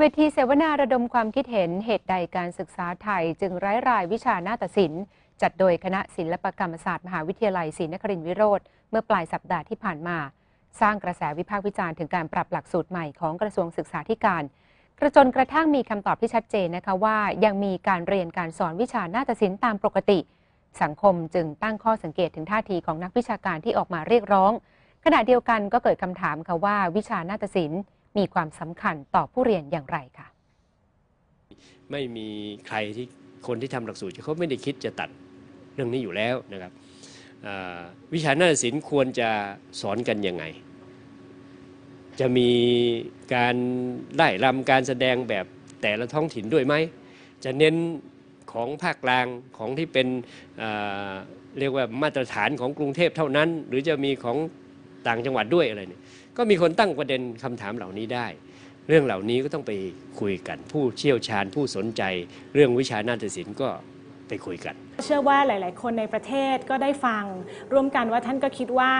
เวทีเสวนาระดมความคิดเห็นเหตุใดการศึกษาไทย จึงไร้รายวิชาหน้าฏศิลป์จัดโดยคณะศิลปกรรมศาสตร์มหาวิทยาลัยศรีนครินทรวิโรธเมื่อปลายสัปดาห์ที่ผ่านมา สร้างกระแสวิพากษ์วิจารณ์ถึงการปรับหลักสูตรใหม่ของกระทรวงศึกษาธิการ กระจนกระทั่งมีคำตอบที่ชัดเจนนะคะว่า ยังมีการเรียนการสอนวิชาหน้าฏศิลป์ตามปกติ สังคมจึงตั้งข้อสังเกตถึงท่าทีของนักวิชาการที่ออกมาเรียกร้อง ขณะเดียวกันก็เกิดคำถามค่ะว่าวิชาหน้าฏศิลป์ มีความสำคัญต่อผู้เรียนอย่างไรคะไม่มีใครที่คนที่ทำหลักสูตรเขาไม่ได้คิดจะตัดเรื่องนี้อยู่แล้วนะครับวิชาหน้าศิลป์ควรจะสอนกันยังไง จะมีการไล่รำการแสดงแบบแต่ละท้องถิ่นด้วยไหม จะเน้นของภาคกลางของที่เป็นเรียกว่ามาตรฐานของกรุงเทพเท่านั้น หรือจะมีของ ต่างจังหวัดด้วยอะไรเนี่ยก็มีคนตั้งประเด็นคำถามเหล่านี้ได้ เรื่องเหล่านี้ก็ต้องไปคุยกันผู้เชี่ยวชาญผู้สนใจ เรื่องวิชานาฏศิลป์ก็ ไปคุยกัน เชื่อว่าหลาย ๆ คนในประเทศก็ได้ฟังร่วมกันว่าท่านก็คิดว่า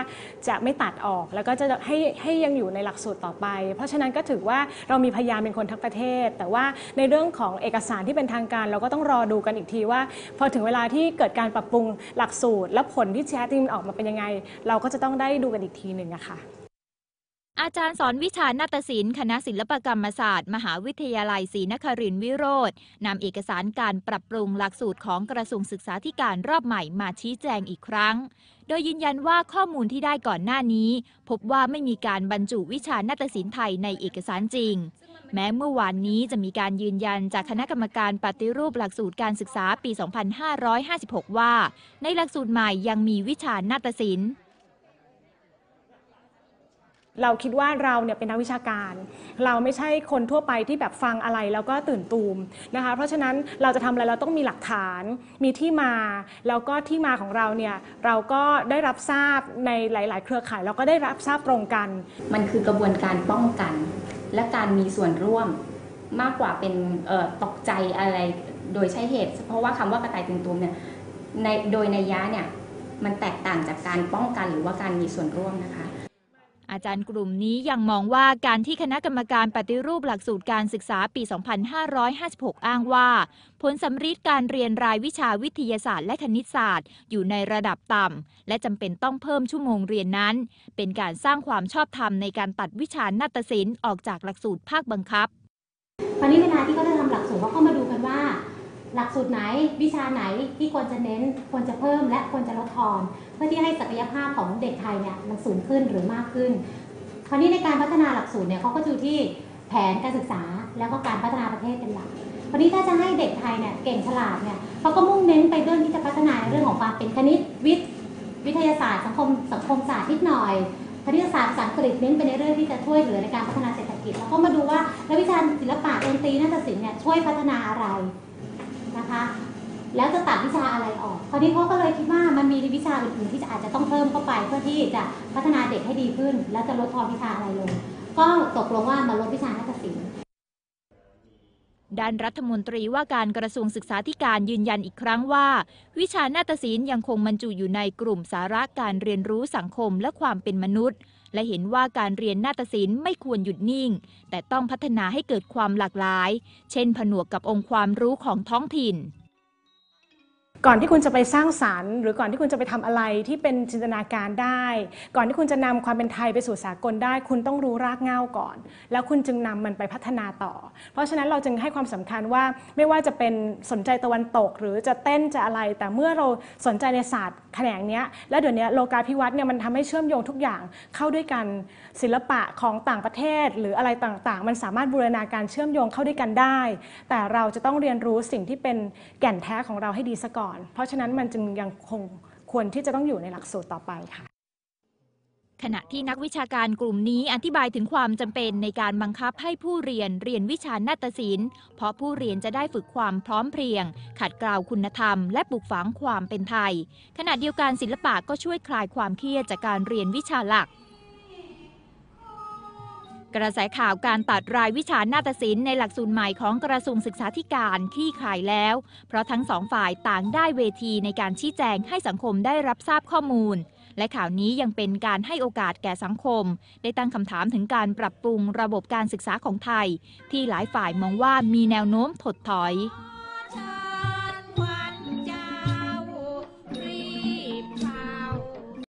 จะไม่ตัดออกแล้วก็จะให้ให้ยังอยู่ในหลักสูตรต่อไป เพราะฉะนั้นก็ถือว่าเรามีพยานเป็นคนทั้งประเทศ แต่ว่าในเรื่องของเอกสารที่เป็นทางการ เราก็ต้องรอดูกันอีกทีว่า พอถึงเวลาที่เกิดการปรับปรุงหลักสูตร และผลที่แท้จริงออกมาเป็นยังไง เราก็จะต้องได้ดูกันอีกทีหนึ่งอะค่ะ อาจารย์สอนวิชานาฏศิลป์คณะศิลปกรรมศาสตร์ มหาวิทยาลัยศรีนครินทรวิโรธนำเอกสารการปรับปรุงหลักสูตรของกระทรวงศึกษาธิการรอบใหม่มาชี้แจงอีกครั้ง โดยยืนยันว่าข้อมูลที่ได้ก่อนหน้านี้ พบว่าไม่มีการบรรจุวิชานาฏศิลป์ไทยในเอกสารจริง แม้เมื่อวานนี้จะมีการยืนยันจากคณะกรรมการปฏิรูปหลักสูตรการศึกษาปี 2556 ว่า ในหลักสูตรใหม่ยังมีวิชานาฏศิลป์ เราคิดว่าเราเนี่ยเป็นนักวิชาการ เราไม่ใช่คนทั่วไปที่แบบฟังอะไรแล้วก็ตื่นตูมนะคะ เพราะฉะนั้นเราจะทำอะไรเราต้องมีหลักฐาน มีที่มา แล้วก็ที่มาของเราเนี่ยเราก็ได้รับทราบในหลาย ๆ เครือข่ายเราก็ได้รับทราบตรงกัน มันคือกระบวนการป้องกัน และการมีส่วนร่วมมากกว่าเป็นตกใจอะไรโดยใช้เหตุ เพราะว่าคำว่ากระต่ายตื่นตูมเนี่ยในโดยในยะเนี่ยมันแตกต่างจากการป้องกันหรือว่าการมีส่วนร่วมนะคะ อาจารย์กลุ่มนี้ยังมองว่าการที่คณะกรรมการปฏิรูปหลักสูตรการศึกษาปี 2556 อ้างว่า ผลสำริดการเรียนรายวิชาวิทยาศาสตร์และคณิตศาสตร์ อยู่ในระดับต่ำ และจำเป็นต้องเพิ่มชั่วโมงเรียนนั้น เป็นการสร้างความชอบธรรมในการตัดวิชานาฏศิลป์ออกจากหลักสูตรภาคบังคับคราวนี้เวลาที่เขาจะทำหลักสูตรเขาก็มาดูกันว่า หลักสูตรไหนวิชาไหนที่ควรจะเน้นควรจะเพิ่ม และควรจะลดทอน เพื่อที่ให้ศักยภาพของเด็กไทยเนี่ยมันสูงขึ้นหรือมากขึ้น คราวนี้ในการพัฒนาหลักสูตรเนี่ยเขาก็ดูที่แผนการศึกษาแล้วก็การพัฒนาประเทศเป็นหลักคราวนี้ถ้าจะให้เด็กไทยเนี่ยเก่งฉลาดเนี่ยเขาก็มุ่งเน้นไปเรื่องที่จะพัฒนาในเรื่องของความเป็นคณิตวิทย์วิทยาศาสตร์สังคมสังคมศาสตร์นิดหน่อยคณิตศาสตร์ภาษาอังกฤษเน้นไปในเรื่องที่จะช่วยเหลือในการพัฒนาเศรษฐกิจแล้วก็มาดูว่าแล้ววิชาศิลปะดนตรีนาฏศิลป์เนี่ยช่วยพัฒนาอะไร นะคะ แล้วจะตัดวิชาอะไรออกคราวนี้เขาก็เลยคิดว่ามันมีวิชาอื่นๆที่อาจจะต้องเพิ่มเข้าไป เพื่อที่จะพัฒนาเด็กให้ดีขึ้น แล้วจะลดทอนวิชาอะไรลง ก็ตกลงว่ามาลดวิชานาฏศิลป์ด้านรัฐมนตรีว่าการกระทรวงศึกษาธิการยืนยันอีกครั้งว่า วิชานาฏศิลป์ยังคงบรรจุอยู่ในกลุ่มสาระการเรียนรู้สังคมและความเป็นมนุษย์ และเห็นว่าการเรียนนาฏศิลป์ไม่ควรหยุดนิ่ง แต่ต้องพัฒนาให้เกิดความหลากหลาย เช่น ผนวกกับองค์ความรู้ของท้องถิ่น ก่อนที่คุณจะไปสร้างสารรค์ หรือก่อนที่คุณจะไปทำอะไรที่เป็นจินตนาการได้ ก่อนที่คุณจะนำความเป็นไทยไปสู่สากลได้ คุณต้องรู้รากเหง้าก่อน แล้วคุณจึงนำมันไปพัฒนาต่อ เพราะฉะนั้นเราจึงให้ความสำคัญว่าไม่ว่าจะเป็นสนใจตะวันตก หรือจะเต้นจะอะไร แต่เมื่อเราสนใจในศาสตร์แขนงนี้แล้วเดี๋ยวนี้โลกาภิวัตน์เนี่ยมันทำให้เชื่อมโยงทุกอย่างเข้าด้วยกันศิลปะของต่างประเทศ หรืออะไรต่างๆ มันสามารถบูรณาการเชื่อมโยงเข้าด้วยกันได้ แต่เราจะต้องเรียนรู้สิ่งที่เป็นแก่นแท้ของเราให้ดีซะก่อนเพราะฉะนั้นมันจึงยังคงควรที่จะต้องอยู่ในหลักสูตรต่อไปค่ะ ขณะที่นักวิชาการกลุ่มนี้อธิบายถึงความจำเป็นในการบังคับให้ผู้เรียนเรียนวิชานาฏศิลป์ เพราะผู้เรียนจะได้ฝึกความพร้อมเพรียง ขัดเกลาคุณธรรม และปลูกฝังความเป็นไทย ขณะเดียวกันศิลปะก็ช่วยคลายความเครียดจากการเรียนวิชาหลัก กระแสข่าวการตัดรายวิชานาฏศิลป์ในหลักสูตรใหม่ของกระทรวงศึกษาธิการคลี่คลายแล้ว เพราะทั้งสองฝ่ายต่างได้เวทีในการชี้แจงให้สังคมได้รับทราบข้อมูล และข่าวนี้ยังเป็นการให้โอกาสแก่สังคม ได้ตั้งคำถามถึงการปรับปรุงระบบการศึกษาของไทย ที่หลายฝ่ายมองว่ามีแนวโน้มถดถอย